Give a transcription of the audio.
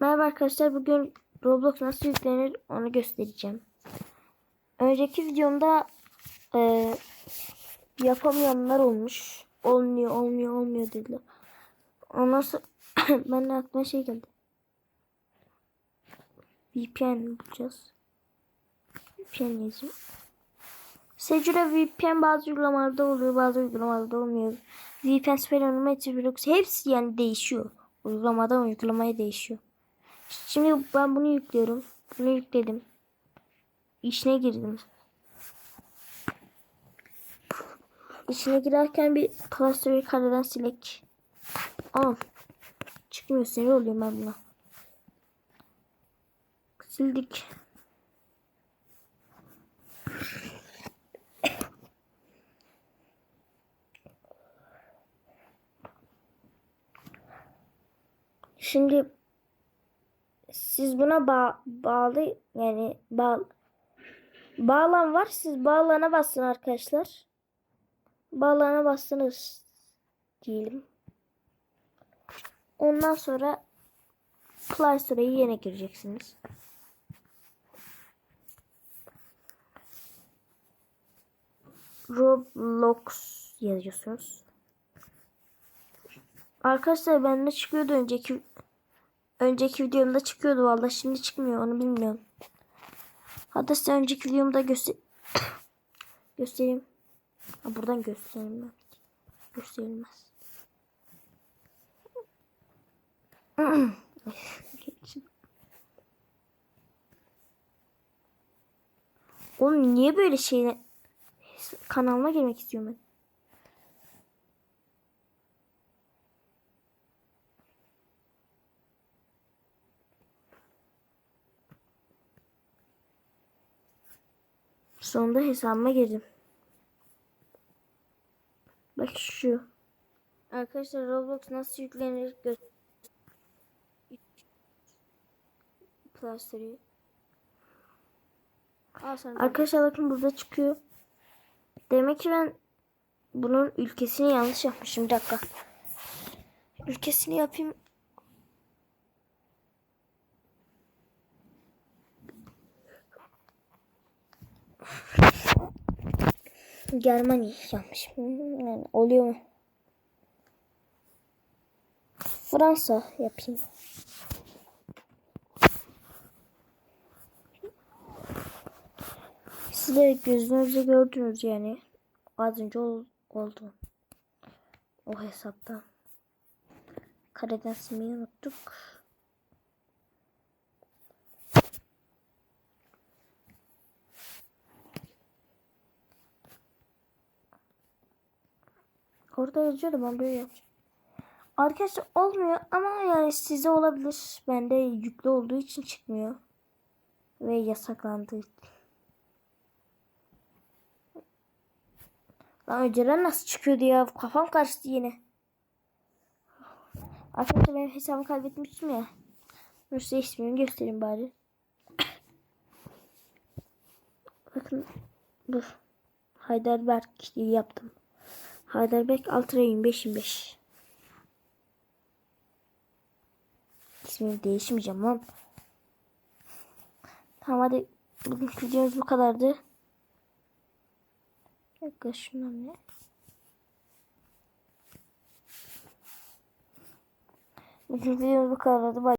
Merhaba arkadaşlar bugün Roblox nasıl yüklenir onu göstereceğim. Önceki videomda e, yapamayanlar olmuş. Olmuyor olmuyor olmuyor dediler. Ondan sonra ben de aklıma şey geldi. VPN bulacağız. VPN yazıyor. Secure VPN bazı uygulamalarda oluyor bazı uygulamalarda olmuyor. VPN Spellonometer Blocks hepsi yani değişiyor. Uygulamadan uygulamaya değişiyor. Şimdi ben bunu yüklüyorum. Bunu yükledim. İçine girdim. İçine girerken bir klasörü kareden silek. Al. Çıkmıyor sinir oluyorum ben buna. Sildik. Şimdi siz buna bağ bağlı yani bağ bağlan var. Siz bağlana basın arkadaşlar. Bağlana bastınız diyelim. Ondan sonra Play Store'ya yine gireceksiniz. Roblox yazıyorsunuz. Arkadaşlar bende çıkıyordu önceki önceki videomda çıkıyordu valla şimdi çıkmıyor onu bilmiyorum. Hatta size önceki videomda göster göstereyim. Ha, buradan göstereyim ben. Gösterilmez. Oğlum niye böyle şeyle kanalıma girmek istiyorum ben. Sonunda hesabıma girdim. Bak şu. Arkadaşlar Roblox nasıl yüklenir gö Plasteri. Arkadaşlar bakın burada çıkıyor. Demek ki ben bunun ülkesini yanlış yapmışım. Bir dakika. Ülkesini yapayım. Germanya yapmışım. Yani oluyor mu? Fransa yapayım. Siz de gözünüzle gördünüz yani. Az önce ol, oldu. O hesapta. Kareden silmeyi unuttuk. Orada yazıyordu ben böyle yapacağım. Arkadaşlar olmuyor ama yani size olabilir. Bende yüklü olduğu için çıkmıyor. Ve yasaklandığı için. Lan önceden nasıl çıkıyordu ya? Kafam karıştı yine. Arkadaşlar benim hesabımı kaybetmiştim ya. Dur size ismini göstereyim bari. Bakın dur. Heidelberg yaptım. Heidelberg Ultra 25 25. İsmini değişmeyeceğim lan. Tamam hadi bugünkü videomuz bu kadardı. Dakika şundan ne? Bugünkü videomuz bu kadardı. Bye.